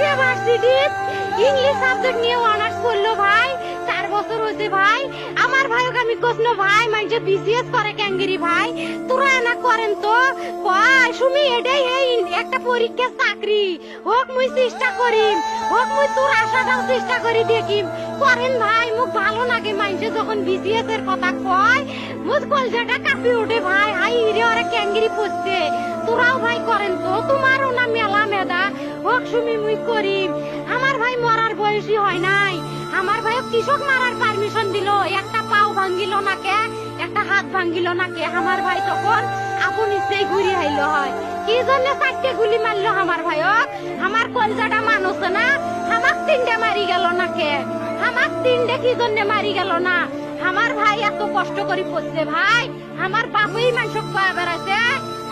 Varsity English subject নিয়ে honours করল ভাই। চার বছর হয়েছে ভাই। আমার ভাইকে আমি কোসনো ভাই বিসিএস করে ভাই। তোরা না করেন তো? সুমি, এটাই এই একটা পরীক্ষা চাকরি। হোক মুই চেষ্টা করিম। হোক মুই তোর আশাটাও চেষ্টা করি দেখিম। করেন ভাই, মুখ ভালো লাগে মাইনসে যখন বিসিএস এর কথা কয়, মুখ কলজাটা কাঁপি ওঠে ভাই। হাই রে, ওরা ক্যাঙ্গিরি পড়ছে তোরাও ভাই করেন তো? মেদা হোক মুই করিম আমার ভাই মরার বয়সী হয় নাই। আমার ভাই কৃষক মারার পারমিশন দিল। একটা পাও ভাঙ্গিল না কে? একটা হাত ভাঙ্গিল না কে? আমার ভাই তখন আপন ইচ্ছেই ঘুরি আইল হয়। কি জন্য চারটে গুলি মারলো আমার ভাইক আমার কলজাটা মানুষ না? আমাক তিনটে মারি গেল না কে? আমাক তিনটে কি জন্য মারি গেল না? আমার ভাই এত কষ্ট করে পড়ছে ভাই। আমার বাপই মানুষ কয়া বেড়াইছে।